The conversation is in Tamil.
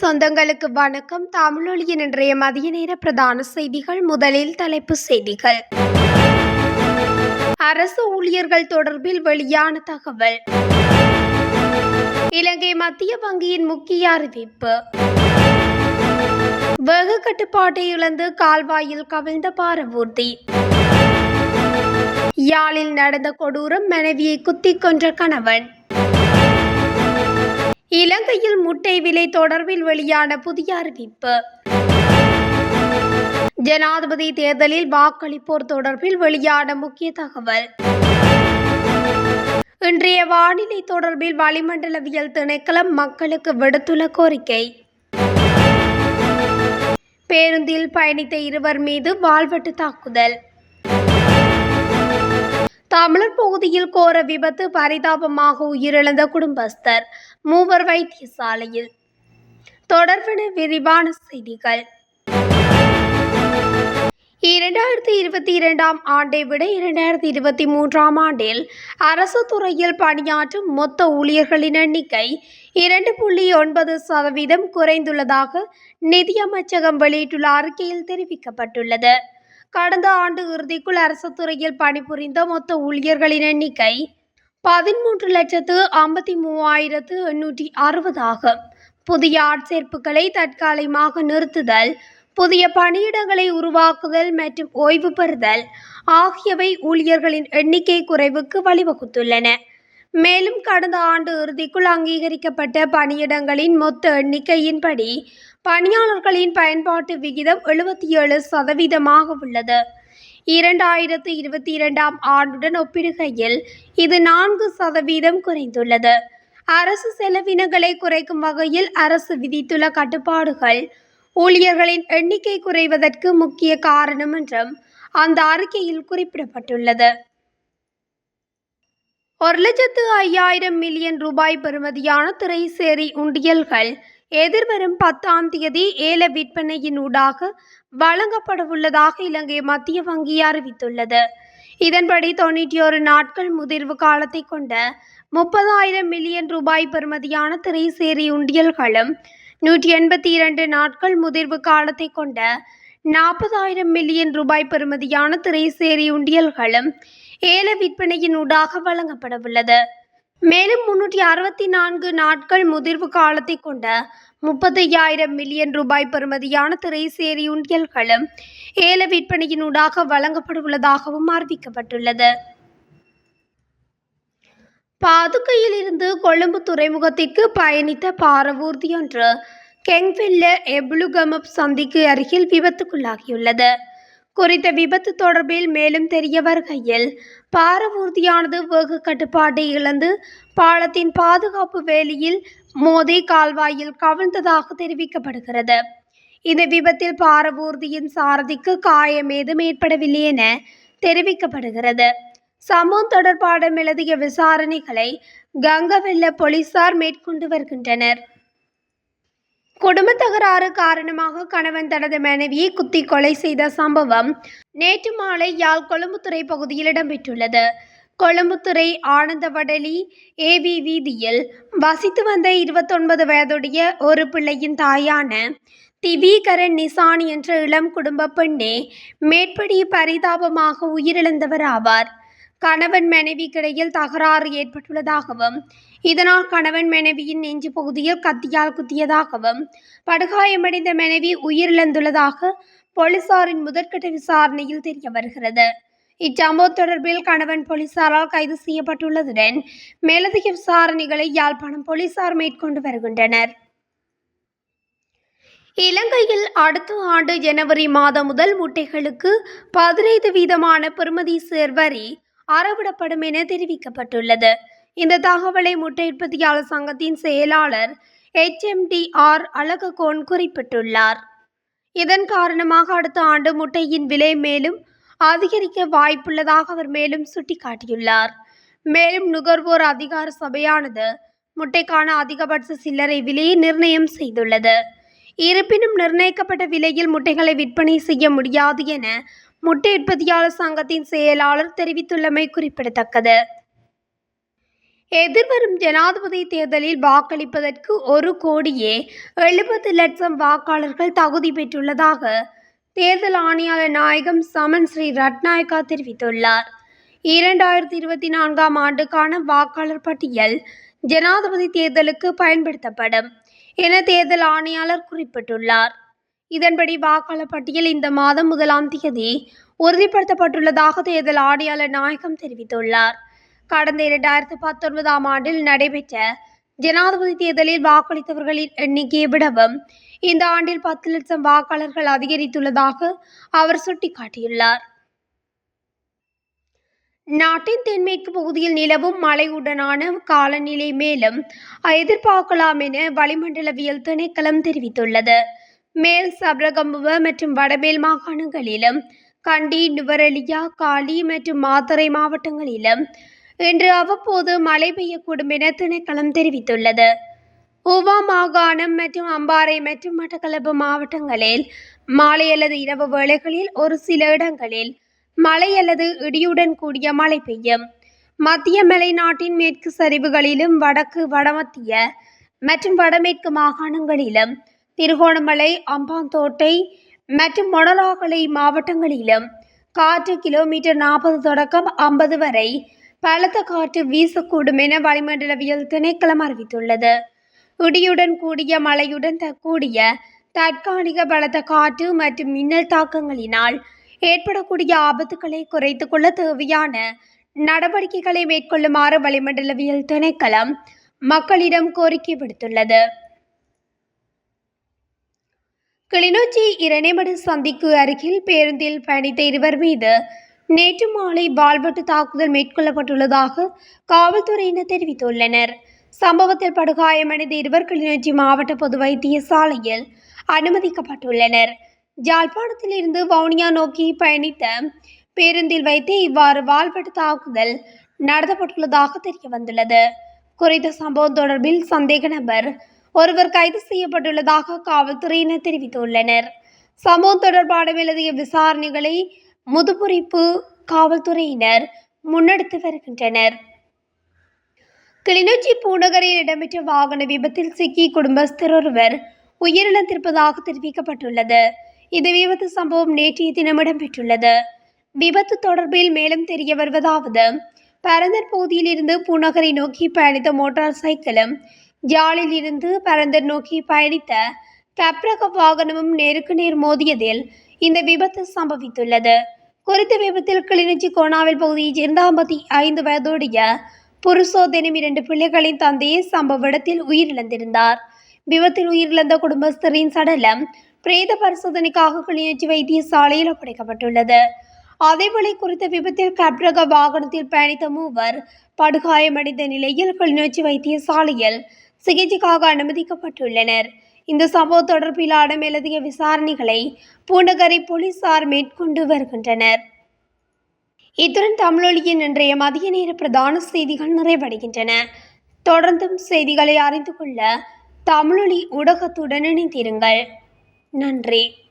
சொந்தங்களுக்கு வணக்கம். தமிழொலியின் இன்றைய மதிய நேர பிரதான செய்திகள் முதலில் தலைப்பு செய்திகள். அரசு ஊழியர்கள் தொடர்பில் வெளியான தகவல். இலங்கை மத்திய வங்கியின் முக்கிய அறிவிப்பு. வெகு கட்டுப்பாட்டை இழந்து கால்வாயில் கவிழ்ந்த பாரவூர்தி யாழில் நடந்த கொடூரம் மனைவியை குத்திக் கொன்ற கணவன். இலங்கையில் முட்டை விலை தொடர்பில் வெளியான புதிய அறிவிப்பு. ஜனாதிபதி தேர்தலில் வாக்களிப்போர் தொடர்பில் வெளியான முக்கிய தகவல். இன்றைய வானிலை தொடர்பில் வளிமண்டலவியல் திணைக்களம் மக்களுக்கு விடுத்துள்ள கோரிக்கை. பேருந்தில் பயணித்த இருவர் மீது வாழ்வெட்டு தாக்குதல். தமிழர் பகுதியில் கோர விபத்து பரிதாபமாக உயிரிழந்த குடும்பஸ்தர் மூவர் வைத்தியசாலையில். தொடர்பென விரிவான செய்திகள். இரண்டாயிரத்தி இருபத்தி இரண்டாம் ஆண்டை விட இரண்டாயிரத்தி இருபத்தி மூன்றாம் ஆண்டில் அரசு துறையில் பணியாற்றும் மொத்த ஊழியர்களின் எண்ணிக்கை இரண்டு புள்ளி ஒன்பது சதவீதம் குறைந்துள்ளதாக நிதியமைச்சகம் வெளியிட்டுள்ள அறிக்கையில் தெரிவிக்கப்பட்டுள்ளது. கடந்த ஆண்டு இறுதிக்குள் அரசு துறையில் பணிபுரிந்த மொத்த ஊழியர்களின் எண்ணிக்கை பதிமூன்று லட்சத்து ஐம்பத்தி மூவாயிரத்து எண்ணூற்றி அறுபது ஆகும். புதிய ஆட்சேர்ப்புகளை தற்காலிகமாக நிறுத்துதல் புதிய பணியிடங்களை உருவாக்குதல் மற்றும் ஓய்வு பெறுதல் ஆகியவை ஊழியர்களின் எண்ணிக்கை குறைவுக்கு வழிவகுத்துள்ளன. மேலும் கடந்த ஆண்டு இறுதிக்குள் அங்கீகரிக்கப்பட்ட பணியிடங்களின் மொத்த எண்ணிக்கையின்படி பணியாளர்களின் பயன்பாட்டு விகிதம் எழுபத்தி ஏழு சதவீதமாக உள்ளது. இரண்டாயிரத்து இருபத்தி இரண்டாம் ஆண்டுடன் ஒப்பிடுகையில் இது நான்கு சதவீதம் குறைந்துள்ளது. அரசு செலவினங்களை குறைக்கும் வகையில் அரசு விதித்துள்ள கட்டுப்பாடுகள் ஊழியர்களின் எண்ணிக்கை குறைவதற்கு முக்கிய காரணம் என்றும் அந்த அறிக்கையில் குறிப்பிடப்பட்டுள்ளது. ஒரு லட்சத்து ஐயாயிரம் மில்லியன் ரூபாய் பெறுமதியான திரைசேரி உண்டியல்கள் எதிர்வரும் பத்தாம் தேதி ஏல விற்பனையின் ஊடாக வழங்கப்படவுள்ளதாக இலங்கை மத்திய வங்கி அறிவித்துள்ளது. இதன்படி தொண்ணூற்றி ஒரு நாட்கள் முதிர்வு காலத்தை கொண்ட முப்பதாயிரம் மில்லியன் ரூபாய் பெறுமதியான திரைசேரி உண்டியல்களும் நூற்றி எண்பத்தி இரண்டு நாட்கள் முதிர்வு காலத்தை கொண்ட நாற்பதாயிரம் மில்லியன் ரூபாய் பெறுமதியான திரைசேரி உண்டியல்களும் ஏல விற்பனையின் ஊடாக வழங்கப்படவுள்ளது. மேலும் முன்னூற்றி அறுபத்தி நான்கு நாட்கள் முதிர்வு காலத்தை கொண்ட முப்பத்தையாயிரம் மில்லியன் ரூபாய் பெறுமதியான திரைசேரி உண்டியல்களும் ஏல விற்பனையின் ஊடாக வழங்கப்படவுள்ளதாகவும் அறிவிக்கப்பட்டுள்ளது. பாதுகையில் இருந்து கொழும்பு துறைமுகத்திற்கு பயணித்த பாரவூர்தி ஒன்று கெங்வெல்ல எப்ளுகமப் சந்திக்கு அருகில் விபத்துக்குள்ளாகியுள்ளது. குறித்த விபத்து தொடர்பில் மேலும் தெரிய வருகையில் பாரவூர்தியானது வேக கட்டுப்பாட்டை இழந்து பாலத்தின் பாதுகாப்பு வேலியில் மோதி கால்வாயில் கவிழ்ந்ததாக தெரிவிக்கப்படுகிறது. இந்த விபத்தில் பாரவூர்தியின் சாரதிக்கு காயம் ஏதும் ஏற்படவில்லை என தெரிவிக்கப்படுகிறது. சம்பவம் தொடர்பான எழுதிய விசாரணைகளை கங்கவெல்ல போலீசார் மேற்கொண்டு வருகின்றனர். குடும்ப தகராறு காரணமாக கணவன் தனது மனைவியை குத்தி கொலை செய்த சம்பவம் நேற்று மாலை யாழ் கொழும்புத்துறை பகுதியில் இடம்பெற்றுள்ளது. கொழும்புத்துறை ஆனந்தவடலி ஏவி வீதியில் வசித்து வந்த இருபத்தொன்பது வயதுடைய ஒரு பிள்ளையின் தாயான திவீகரன் நிசான் என்ற இளம் குடும்ப பெண்ணே மேற்படி பரிதாபமாக உயிரிழந்தவர் ஆவார். கணவன் மனைவிக்கிடையில் தகராறு ஏற்பட்டுள்ளதாகவும் இதனால் கணவன் மனைவியின் நெஞ்சு பகுதியில் கத்தியால் குத்தியதாகவும் படுகாயமடைந்த மனைவி உயிரிழந்துள்ளதாக போலீசாரின் முதற்கட்ட விசாரணையில் தெரிய வருகிறது. இச்சம்பவம் தொடர்பில் கணவன் போலீசாரால் கைது செய்யப்பட்டுள்ளதுடன் மேலதிக விசாரணைகளை யாழ்ப்பாணம் போலீசார் மேற்கொண்டு வருகின்றனர். இலங்கையில் அடுத்த ஆண்டு ஜனவரி மாதம் முதல் முட்டைகளுக்கு பதினைந்து வீதமான பெறுமதி சேர்வரி அறவிடப்படும் என தெரிவிக்கப்பட்டுள்ளது. இந்த தகவலை முட்டை உற்பத்தியாளர் சங்கத்தின் செயலாளர் ஹெச்எம்டிஆர் அழககோன் குறிப்பிட்டுள்ளார். இதன் காரணமாக அடுத்த ஆண்டு முட்டையின் விலை மேலும் அதிகரிக்க வாய்ப்புள்ளதாக அவர் மேலும் சுட்டிக்காட்டியுள்ளார். மேலும் நுகர்வோர் அதிகார சபையானது முட்டைக்கான அதிகபட்ச சில்லறை விலையை நிர்ணயம் செய்துள்ளது. இருப்பினும் நிர்ணயிக்கப்பட்ட விலையில் முட்டைகளை விற்பனை செய்ய முடியாது என முட்டை உற்பத்தியாளர் சங்கத்தின் செயலாளர் தெரிவித்துள்ளமை குறிப்பிடத்தக்கது. எதிர்வரும் ஜனாதிபதி தேர்தலில் வாக்களிப்பதற்கு ஒரு கோடியே எழுபது லட்சம் வாக்காளர்கள் தகுதி பெற்றுள்ளதாக தேர்தல் ஆணையாளர் நாயகம் சமன் ஸ்ரீ ரட்நாயக்கா தெரிவித்துள்ளார். இரண்டாயிரத்தி இருபத்தி நான்காம் ஆண்டுக்கான வாக்காளர் பட்டியல் ஜனாதிபதி தேர்தலுக்கு பயன்படுத்தப்படும் என தேர்தல் ஆணையாளர் குறிப்பிட்டுள்ளார். இதன்படி வாக்காளர் பட்டியல் இந்த மாதம் முதலாம் தேதி உறுதிப்படுத்தப்பட்டுள்ளதாக தேர்தல் ஆணையாளர் நாயகம் தெரிவித்துள்ளார். கடந்த இரண்டாயிரத்து பத்தொன்பதாம் ஆண்டில் நடைபெற்ற ஜனாதிபதி தேர்தலில் வாக்களித்தவர்களின் எண்ணிக்கையை விடவும் இந்த ஆண்டில் பத்து லட்சம் வாக்காளர்கள் அதிகரித்துள்ளதாக அவர் சுட்டிக்காட்டியுள்ளார். நாட்டின் தென்மேற்கு பகுதியில் நிலவும் மழையுடனான காலநிலை மேலும் எதிர்பார்க்கலாம் என வளிமண்டலவியல் திணைக்களம் தெரிவித்துள்ளது. மேல் சபரகம்புவ மற்றும் வடமேல் மாகாணங்களிலும் கண்டி நுவரெலியா காலி மற்றும் மாத்தறை மாவட்டங்களிலும் இன்று அவ்வப்போது மழை பெய்யக்கூடும் என திணைக்களம் தெரிவித்துள்ளது. உவா மாகாணம் மற்றும் அம்பாறை மற்றும் மட்டக்களப்பு மாவட்டங்களில் மாலை அல்லது இரவு வேளைகளில் ஒரு சில இடங்களில் மழை அல்லது இடியுடன் கூடிய மழை பெய்யும். மத்திய மலைநாட்டின் மேற்கு சரிவுகளிலும் வடக்கு வடமத்திய மற்றும் வடமேற்கு மாகாணங்களிலும் திருகோணமலை அம்பாந்தோட்டை மற்றும் மொனராகலை மாவட்டங்களிலும் காற்று கிலோமீட்டர் நாற்பது தொடக்கம் ஐம்பது வரை பலத்த காற்று வீசக்கூடும் என வளிமண்டலவியல் திணைக்களம் அறிவித்துள்ளது. இடியுடன் கூடிய மழையுடன் தக்கூடிய தற்காலிக பலத்த காற்று மற்றும் மின்னல் தாக்கங்களினால் ஏற்படக்கூடிய ஆபத்துக்களை குறைத்து கொள்ள தேவையான நடவடிக்கைகளை மேற்கொள்ளுமாறு வளிமண்டலவியல் திணைக்களம் மக்களிடம் கோரிக்கை விடுத்துள்ளது. கிளிநொச்சி இரணைமடு சந்திக்கு அருகில் பேருந்தில் பயணித்த இருவர் மீது நேற்று மாலை வாள்வெட்டு தாக்குதல் மேற்கொள்ளப்பட்டுள்ளதாக காவல்துறையினர் தெரிவித்துள்ளனர். சம்பவத்தில் படுகாயமடைந்த இருவர் கிளிநொச்சி மாவட்ட பொது வைத்தியசாலையில் அனுமதிக்கப்பட்டுள்ளனர். ஜாழ்ப்பாணத்தில் இருந்து வவுனியா நோக்கி பயணித்த பேருந்தில் வைத்து இவ்வாறு வாள்வெட்டு தாக்குதல் நடத்தப்பட்டுள்ளதாக தெரிய வந்துள்ளது குறித்த சம்பவம் தொடர்பில் சந்தேக நபர் ஒருவர் கைது செய்யப்பட்டுள்ளதாக காவல்துறையினர் தெரிவித்துள்ளனர். சம்பவம் தொடர்பான மேலதிக விசாரணைகளை முதுபுரிப்பு காவல்துறையினர் முன்னெடுத்து வருகின்றனர். கிளிநொச்சி பூநகரில் இடம்பெற்ற வாகன விபத்தில் சிக்கி குடும்பஸ்தர் ஒருவர் உயிரிழந்திருப்பதாக தெரிவிக்கப்பட்டுள்ளது. இந்த விபத்து சம்பவம் நேற்றைய தினம் இடம்பெற்றுள்ளது. விபத்து தொடர்பில் மேலும் தெரிய வருவதாவது பரந்தர் பகுதியில் இருந்து பூநகரை நோக்கி பயணித்த மோட்டார் சைக்கிளும் யாழில் இருந்து பரந்தர் நோக்கி பயணித்த கப்ரக வாகனமும் நேருக்கு நேர் மோதியதில் இந்த விபத்து சம்பவித்துள்ளது. குறித்த விபத்தில் கிளிநொச்சி கோணாவில் பகுதியைச் சேர்ந்த ஐம்பத்தி ஐந்து வயதுடைய புருஷோதனும் இரண்டு பிள்ளைகளின் தந்தையை சம்பவ இடத்தில் உயிரிழந்திருந்தார். விபத்தில் உயிரிழந்த குடும்பஸ்தரின் சடலம் பிரேத பரிசோதனைக்காக கிளிநொச்சி வைத்தியசாலையில் ஒப்படைக்கப்பட்டுள்ளது. அதேவேளை குறித்த விபத்தில் கப்ரக வாகனத்தில் பயணித்த மூவர் படுகாயமடைந்த நிலையில் கிளிநொச்சி வைத்தியசாலையில் சிகிச்சைக்காக அனுமதிக்கப்பட்டுள்ளனர். இந்த சம்பவம் தொடர்பிலான மேலதிக விசாரணைகளை பூண்டகரை போலீசார் மேற்கொண்டு வருகின்றனர். இத்துடன் தமிழொலியின் இன்றைய மதிய நேர பிரதான செய்திகள் நிறைவடைகின்றன. தொடர்ந்தும் செய்திகளை அறிந்து கொள்ள தமிழொலி ஊடகத்துடன் இணைந்திருங்கள். நன்றி.